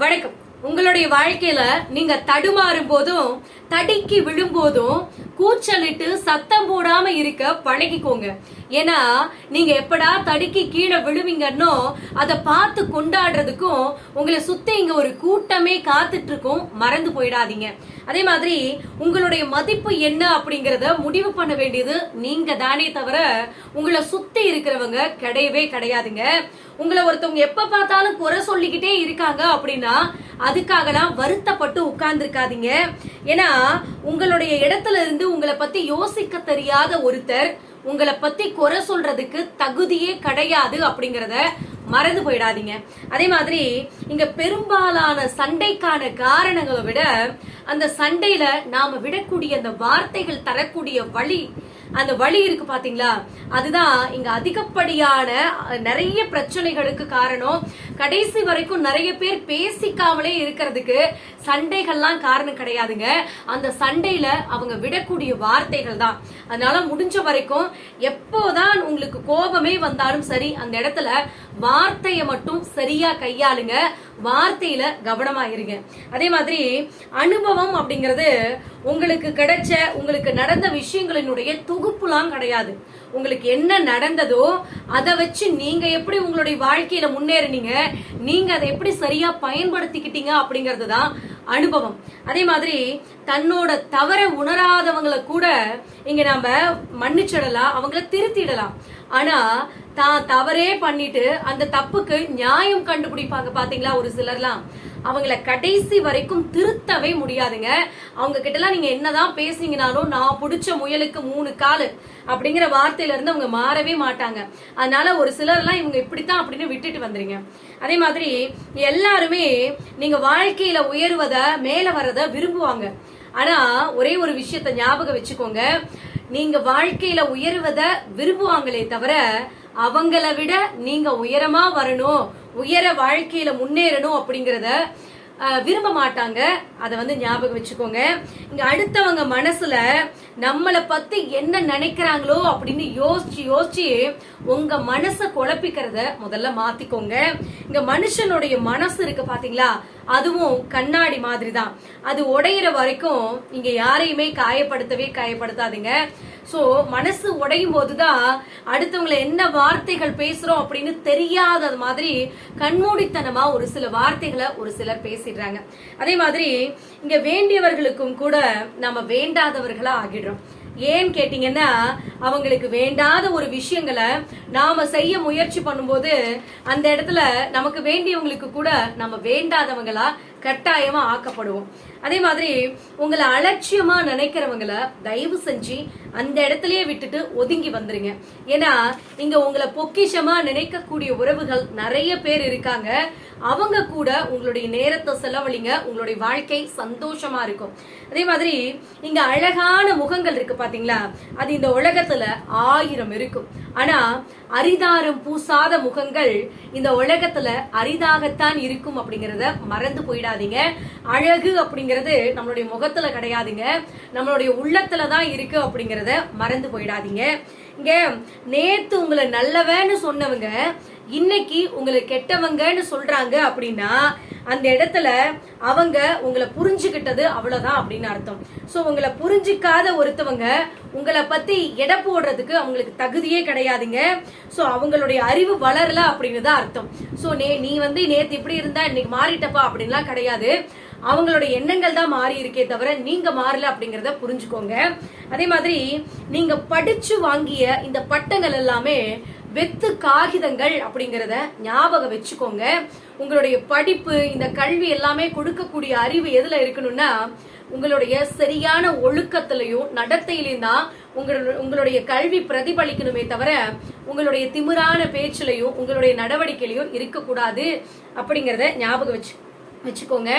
வணக்கம். உங்களுடைய வாழ்க்கையில நீங்க தடுமாறும் போதும் தடுக்கி விழும்போதும் கூச்சலிட்டு சத்தம் போடாம இருக்க பழகிக்கோங்க. ஏன்னா நீங்க எப்படா தடுக்கி கீழே விழுவீங்கன்னோ அதை பார்த்து கொண்டாடுறதுக்கும் உங்களை சுத்தி இங்க ஒரு கூட்டமே காத்துட்டு இருக்கும் மறந்து போயிடாதீங்க. அதே மாதிரி உங்களுடைய மதிப்பு என்ன அப்படிங்கறத முடிவு பண்ண வேண்டியது நீங்க தானே தவிர உங்களை சுத்தி இருக்கிறவங்க கிடையவே கிடையாதுங்க. உங்களை ஒருத்தவங்க எப்ப பார்த்தாலும் குறை சொல்லிக்கிட்டே இருக்காங்க அப்படின்னா அதுக்காகலாம் வருத்தப்பட்டு உட்கார்ந்துருக்காதீங்க. ஏன்னா உங்களுடைய இடத்துல இருந்து உங்களை பத்தி யோசிக்க தெரியாத ஒருத்தர் உங்களை பத்தி குறை சொல்றதுக்கு தகுதியே கிடையாது அப்படிங்கறத மறந்து போயிடாதீங்க. அதே மாதிரி இங்க பெரும்பாலான சண்டைக்கான காரணங்களை விட அந்த சண்டையில நாம விடக்கூடிய அந்த வார்த்தைகள் தரக்கூடிய வழி அந்த வழி இருக்கு பாத்தீங்களா? அதுதான் இங்க அதிகப்படியான அஹ், நிறைய பிரச்சனைகளுக்கு காரணம். கடைசி வரைக்கும் நிறைய பேர் பேசிக்காமலே இருக்கிறதுக்கு சண்டைகள்லாம் காரணம் கிடையாதுங்க. அந்த சண்டையில அவங்க விடக்கூடிய வார்த்தைகள் தான். அதனால முடிஞ்ச வரைக்கும் எப்போதான் உங்களுக்கு கோபமே வந்தாலும் சரி அந்த இடத்துல வார்த்தையை மட்டும் சரியா கையாளுங்க. வார்த்தையில கவனமா இருங்க. அதே மாதிரி அனுபவம் அப்படிங்கிறது உங்களுக்கு கிடைச்ச உங்களுக்கு நடந்த விஷயங்களினுடைய தொகுப்புலாம் கிடையாது. உங்களுக்கு என்ன நடந்ததோ அதை வச்சு நீங்க எப்படி உங்களுடைய வாழ்க்கையில முன்னேறினீங்க நீங்க அதை எப்படி சரியா பயன்படுத்திக்கிட்டீங்க அப்படிங்கிறது தான் அனுபவம். அதே மாதிரி தன்னோட தவற உணராதவங்களை கூட இங்க நாம மன்னிச்சிடலாம் அவங்கள திருத்திடலாம். ஆனா தான் தவறே பண்ணிட்டு அந்த தப்புக்கு நியாயம் கண்டுபிடிப்பாங்க பாத்தீங்களா ஒரு சிலர்லாம்? அவங்கள கடைசி வரைக்கும் திருத்தவே முடியாதுங்க. அவங்க கிட்டலாம் நீங்க என்னதான் பேசுனீங்கனாலும் நான் பிடிச்ச முயலுக்கு மூணு காலு அப்படிங்கிற வார்த்தையில இருந்து அவங்க மாறவே மாட்டாங்க. அதனால ஒரு சிலர்லாம் இவங்க இப்படித்தான் அப்படின்னு விட்டுட்டு வந்துறீங்க அதே மாதிரி எல்லாருமே நீங்க வாழ்க்கையில உயர்வத மேல வரத விரும்புவாங்க. ஆனா ஒரே ஒரு விஷயத்த ஞாபகம் வச்சுக்கோங்க. நீங்க வாழ்க்கையில உயர்வத விரும்புவாங்களே தவிர அவங்கள விட நீங்க உயரமா வரணும். உயர வாழ்க்கையில முன்னேறணும் அப்படிங்கிறத அஹ், விரும்ப மாட்டாங்க. அதை வந்து ஞாபகம் வச்சுக்கோங்க. இங்க அடுத்தவங்க மனசுல நம்மளை பத்தி என்ன நினைக்கிறாங்களோ அப்படின்னு யோசிச்சு யோசிச்சு உங்க மனசை குழப்பிக்கிறத முதல்ல மாத்திக்கோங்க. இங்க மனுஷனுடைய மனசு இருக்கு பாத்தீங்களா? அதுவும் கண்ணாடி மாதிரி தான் அது உடையிற வரைக்கும் இங்க யாரையுமே காயப்படுத்தவே காயப்படுத்தாதீங்க. ஸோ மனசு உடையும் போதுதான் அடுத்தவங்களை என்ன வார்த்தைகள் பேசுறோம் அப்படின்னு தெரியாத மாதிரி கண்மூடித்தனமா ஒரு சில வார்த்தைகளை ஒரு சிலர் பேசிடுறாங்க. அதே மாதிரி இங்க வேண்டியவர்களுக்கும் கூட நம்ம வேண்டாதவர்களா ஆகிடுறோம். ஏன்னு கேட்டீங்கன்னா அவங்களுக்கு வேண்டாத ஒரு விஷயங்களை நாம செய்ய முயற்சி பண்ணும்போது அந்த இடத்துல நமக்கு வேண்டியவங்களுக்கு கூட நம்ம வேண்டாதவங்களா கட்டாயமா ஆக்கப்படுவோம். அதே மாதிரி உங்களை அலட்சியமா நினைக்கிறவங்கள தயவு செஞ்சு அந்த இடத்துலயே விட்டுட்டு ஒதுங்கி வந்துருங்க. ஏன்னா இங்க உங்களை பொக்கிஷமா நினைக்கக்கூடிய உறவுகள் நிறைய பேர் இருக்காங்க. அவங்க கூட உங்களுடைய நேரத்தை செலவழிங்க உங்களுடைய வாழ்க்கை சந்தோஷமா இருக்கும். அதே மாதிரி இங்க அழகான முகங்கள் இருக்கு பாத்தீங்களா? அது இந்த உலகத்துல ஆயிரம் இருக்கும். ஆனா அரிதாரம் பூசாத முகங்கள் இந்த உலகத்துல அரிதாகத்தான் இருக்கும் அப்படிங்கறத மறந்து போயிடாதீங்க அழகு அப்படிங்கறது நம்மளுடைய முகத்துல கிடையாதுங்க. நம்மளுடைய உள்ளத்துல தான் இருக்கு அப்படிங்கறத மறந்து போயிடாதீங்க. இங்க நேத்து உங்களை நல்லவன்னு சொன்னவங்க இன்னைக்கு உங்களை கெட்டவங்கன்னு சொல்றாங்க அப்படின்னா அந்த இடத்துல அவங்க உங்களை புரிஞ்சுக்கிட்டது அவ்வளோதான் அப்படின்னு அர்த்தம். ஸோ உங்களை புரிஞ்சுக்காத ஒருத்தவங்க உங்களை பத்தி எடை போடுறதுக்கு அவங்களுக்கு தகுதியே கிடையாதுங்க. ஸோ அவங்களுடைய அறிவு வளரல அப்படின்னு தான் அர்த்தம். ஸோ நே நீ வந்து நேற்று இப்படி இருந்தா இன்னைக்கு மாறிட்டப்பா அப்படின்லாம் கிடையாது. அவங்களுடைய எண்ணங்கள் தான் மாறி இருக்கே தவிர நீங்க மாறல அப்படிங்கிறத புரிஞ்சுக்கோங்க. அதே மாதிரி நீங்க படிச்சு வாங்கிய இந்த பட்டங்கள் எல்லாமே வெத்து காகிதங்கள் அப்படிங்கறத ஞாபகம் வச்சுக்கோங்க. உங்களுடைய படிப்பு இந்த கல்வி எல்லாமே கொடுக்கக்கூடிய அறிவு எதுல இருக்கணும்னா உங்களுடைய சரியான ஒழுக்கத்திலையும் நடத்தையிலையும் தான் உங்களுடைய உங்களுடைய கல்வி பிரதிபலிக்கணுமே தவிர உங்களுடைய திமிரான பேச்சிலையும் உங்களுடைய நடவடிக்கையிலையும் இருக்கக்கூடாது அப்படிங்கறத ஞாபகம் வச்சு வச்சுக்கோங்க.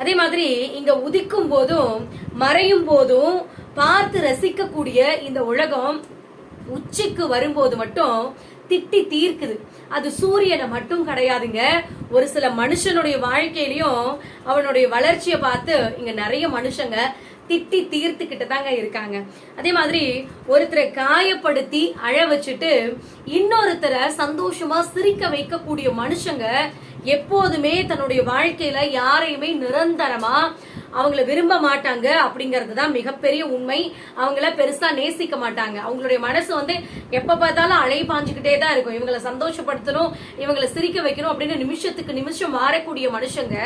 அதே மாதிரி இங்க உதிக்கும் போதும் மறையும் போதும் பார்த்து ரசிக்கக்கூடிய இந்த உலகம் உச்சிக்கு வரும்போது மட்டும் திட்டி தீர்க்குது. அது சூரியனை மட்டும் கிடையாதுங்க. ஒரு சில மனுஷனுடைய வாழ்க்கையிலையும் அவனுடைய வளர்ச்சியை பார்த்து இங்க நிறைய மனுஷங்க திட்டி தீர்த்துக்கிட்டு தாங்க இருக்காங்க. அதே மாதிரி ஒருத்தரை காயப்படுத்தி அழ வச்சுட்டு இன்னொருத்தரை சந்தோஷமா சிரிக்க வைக்கக்கூடிய மனுஷங்க எப்போதுமே தன்னுடைய வாழ்க்கையில யாரையுமே நிரந்தரமா அவங்கள விரும்ப மாட்டாங்க அப்படிங்கிறது தான் மிகப்பெரிய உண்மை. அவங்கள பெருசா நேசிக்க மாட்டாங்க. அவங்களுடைய மனசு வந்து எப்ப பார்த்தாலும் அலை பாஞ்சுக்கிட்டே தான் இருக்கும். இவங்களை சந்தோஷப்படுத்தணும் இவங்களை சிரிக்க வைக்கணும் அப்படின்னு நிமிஷத்துக்கு நிமிஷம் மாறக்கூடிய மனுஷங்க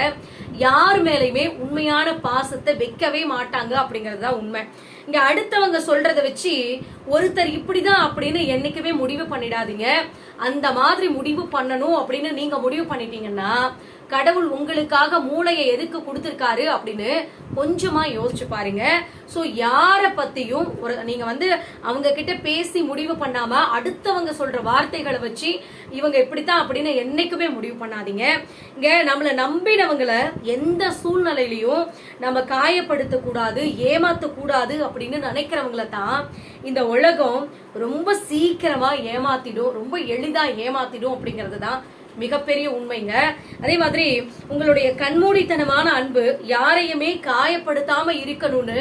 யார் மேலையுமே உண்மையான பாசத்தை வைக்கவே மாட்டாங்க அப்படிங்கிறது தான் உண்மை. இங்க அடுத்தவங்க சொல்றத வச்சு ஒருத்தர் இப்படிதான் அப்படின்னு என்னைக்குமே முடிவு பண்ணிடாதீங்க. அந்த மாதிரி முடிவு பண்ணணும் அப்படின்னு நீங்க முடிவு பண்ணிட்டீங்கன்னா கடவுள் உங்களுக்காக மூளையை எதுக்கு கொடுத்துருக்காரு அப்படின்னு கொஞ்சமா யோசிச்சு பாருங்க. ஸோ யாரை பத்தியும் ஒரு நீங்க வந்து அவங்க கிட்ட பேசி முடிவு பண்ணாம அடுத்தவங்க சொல்ற வார்த்தைகளை வச்சு இவங்க இப்படித்தான் அப்படின்னு என்னைக்குமே முடிவு பண்ணாதீங்க. இங்க நம்மளை நம்பினவங்கள எந்த சூழ்நிலையிலையும் நம்ம காயப்படுத்த கூடாது ஏமாத்த கூடாது அப்படின்னு நினைக்கிறவங்கள தான் இந்த உலகம் ரொம்ப சீக்கிரமா ஏமாத்திடும் ரொம்ப எளிதா ஏமாத்திடும் அப்படிங்கிறது தான் மிகப்பெரிய உண்மைங்க. அதே மாதிரி உங்களுடைய கண்மூடித்தனமான அன்பு யாரையுமே காயப்படுத்தாம இருக்கணும்னு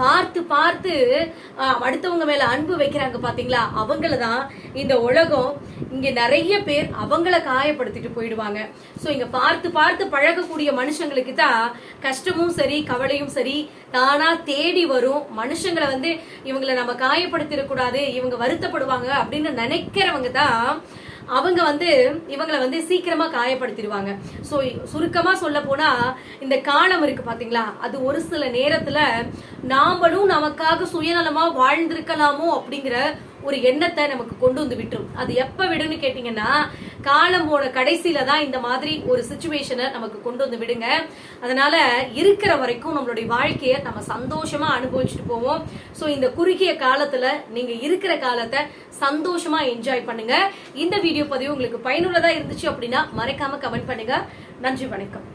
பார்த்து பார்த்து அடுத்தவங்க மேல அன்பு வைக்கிறாங்க பாத்தீங்களா? அவங்கள தான் இந்த உலகம் இங்க நிறைய பேர் அவங்கள காயப்படுத்திட்டு போயிடுவாங்க. சோ இங்க பார்த்து பார்த்து பழகக்கூடிய மனுஷங்களுக்கு தான் கஷ்டமும் சரி கவலையும் சரி தானா தேடி வரும். மனுஷங்களை வந்து இவங்களை நம்ம காயப்படுத்திடக்கூடாது இவங்க வருத்தப்படுவாங்க அப்படின்னு நினைக்கிறவங்க தான் அவங்க வந்து இவங்களை வந்து சீக்கிரமா காயப்படுத்திடுவாங்க. ஸோ சுருக்கமா சொல்ல போனா இந்த காலம் இருக்கு பாத்தீங்களா? அது ஒரு சில நேரத்துல நாமளும் நமக்காக சுயநலமா வாழ்ந்திருக்கலாமோ அப்படிங்கிற ஒரு எண்ணத்தை நமக்கு கொண்டு வந்து விட்டுரும். அது எப்ப விடுன்னு கேட்டீங்கன்னா காலம் போன கடைசியில தான் இந்த மாதிரி ஒரு சுச்சுவேஷனை நமக்கு கொண்டு வந்து விடுங்க. அதனால இருக்கிற வரைக்கும் நம்மளுடைய வாழ்க்கையை நம்ம சந்தோஷமா அனுபவிச்சுட்டு போவோம். ஸோ இந்த குறுகிய காலத்துல நீங்க இருக்கிற காலத்தை சந்தோஷமா என்ஜாய் பண்ணுங்க. இந்த வீடியோ பதிவு உங்களுக்கு பயனுள்ளதா இருந்துச்சு அப்படின்னா மறக்காம கமெண்ட் பண்ணுங்க. நன்றி வணக்கம்.